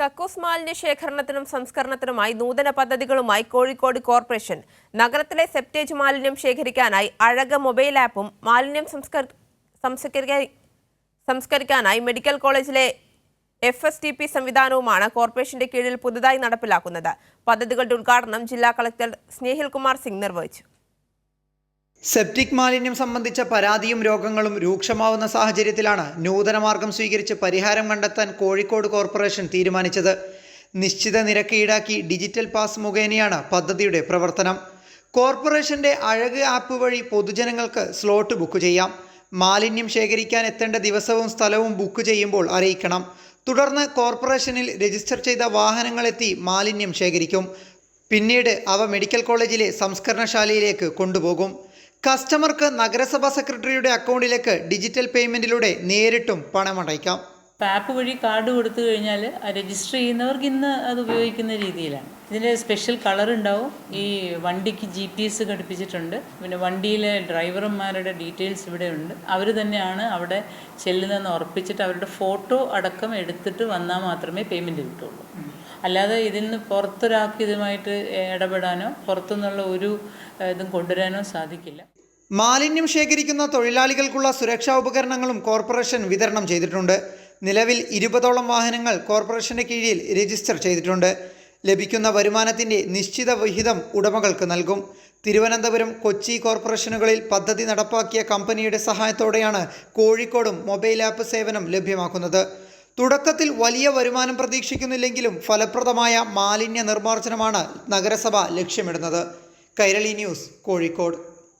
കക്കൂസ് മാലിന്യ ശേഖരണത്തിനും സംസ്കരണത്തിനുമായി നൂതന പദ്ധതികളുമായി കോഴിക്കോട് കോർപ്പറേഷൻ. നഗരത്തിലെ സെപ്റ്റേജ് മാലിന്യം ശേഖരിക്കാനായി അഴക മൊബൈൽ ആപ്പും മാലിന്യം സംസ്കരിക്കാനായി മെഡിക്കൽ കോളേജിലെ എഫ് എസ് ടി പി സംവിധാനവുമാണ് കോർപ്പറേഷന്റെ കീഴിൽ പുതുതായി നടപ്പിലാക്കുന്നത്. പദ്ധതികളുടെ ഉദ്ഘാടനം ജില്ലാ കളക്ടർ സ്നേഹിൽ കുമാർ സിംഗ് നിർവഹിച്ചു. സെപ്റ്റിക് മാലിന്യം സംബന്ധിച്ച പരാതിയും രോഗങ്ങളും രൂക്ഷമാവുന്ന സാഹചര്യത്തിലാണ് നൂതന മാർഗം സ്വീകരിച്ച് പരിഹാരം കണ്ടെത്താൻ കോഴിക്കോട് കോർപ്പറേഷൻ തീരുമാനിച്ചത്. നിശ്ചിത നിരക്ക് ഈടാക്കി ഡിജിറ്റൽ പാസ് മുഖേനയാണ് പദ്ധതിയുടെ പ്രവർത്തനം. കോർപ്പറേഷന്റെ അഴക് ആപ്പ് വഴി പൊതുജനങ്ങൾക്ക് സ്ലോട്ട് ബുക്ക് ചെയ്യാം. മാലിന്യം ശേഖരിക്കാൻ എത്തേണ്ട ദിവസവും സ്ഥലവും ബുക്ക് ചെയ്യുമ്പോൾ അറിയിക്കണം. തുടർന്ന് കോർപ്പറേഷനിൽ രജിസ്റ്റർ ചെയ്ത വാഹനങ്ങളെത്തി മാലിന്യം ശേഖരിക്കും. പിന്നീട് അവ മെഡിക്കൽ കോളേജിലെ സംസ്കരണശാലയിലേക്ക് കൊണ്ടുപോകും. കസ്റ്റമർക്ക് നഗരസഭാ സെക്രട്ടറിയുടെ അക്കൗണ്ടിലേക്ക് ഡിജിറ്റൽ പേയ്മെന്റിലൂടെ നേരിട്ടും പണമടയ്ക്കാം. ആപ്പ് വഴി കാർഡ് കൊടുത്തു കഴിഞ്ഞാൽ രജിസ്റ്റർ ചെയ്യുന്നവർക്ക് ഇന്ന് അത് ഉപയോഗിക്കുന്ന രീതിയിലാണ്. ഇതിന്റെ സ്പെഷ്യൽ കളർ ഉണ്ടാവും. ഈ വണ്ടിക്ക് ജി പി എസ് ഘടിപ്പിച്ചിട്ടുണ്ട്. പിന്നെ വണ്ടിയിലെ ഡ്രൈവർമാരുടെ ഡീറ്റെയിൽസ് ഇവിടെ ഉണ്ട്. അവർ തന്നെയാണ് അവിടെ ചെല്ലുന്നതെന്ന് ഉറപ്പിച്ചിട്ട് അവരുടെ ഫോട്ടോ അടക്കം എടുത്തിട്ട് വന്നാൽ മാത്രമേ പേയ്മെന്റ് കിട്ടുള്ളൂ. അല്ലാതെ ഇതിൽ നിന്ന് പുറത്തൊരാൾക്ക് ഇതുമായിട്ട് ഇടപെടാനോ പുറത്തുനിന്നുള്ള ഒരു ഇതും കൊണ്ടുവരാനോ സാധിക്കില്ല. മാലിന്യം ശേഖരിക്കുന്ന തൊഴിലാളികൾക്കുള്ള സുരക്ഷാ ഉപകരണങ്ങളും കോർപ്പറേഷൻ വിതരണം ചെയ്തിട്ടുണ്ട്. നിലവിൽ ഇരുപതോളം വാഹനങ്ങൾ കോർപ്പറേഷന്റെ കീഴിൽ രജിസ്റ്റർ ചെയ്തിട്ടുണ്ട്. ലഭിക്കുന്ന വരുമാനത്തിന്റെ നിശ്ചിത വിഹിതം ഉടമകൾക്ക് നൽകും. തിരുവനന്തപുരം കൊച്ചി കോർപ്പറേഷനുകളിൽ പദ്ധതി നടപ്പാക്കിയ കമ്പനിയുടെ സഹായത്തോടെയാണ് കോഴിക്കോടും മൊബൈൽ ആപ്പ് സേവനം ലഭ്യമാക്കുന്നത്. തുടക്കത്തിൽ വലിയ വരുമാനം പ്രതീക്ഷിക്കുന്നില്ലെങ്കിലും ഫലപ്രദമായ മാലിന്യ നിർമ്മാർജനമാണ് നഗരസഭ ലക്ഷ്യമിടുന്നത്. കൈരളി ന്യൂസ് കോഴിക്കോട്.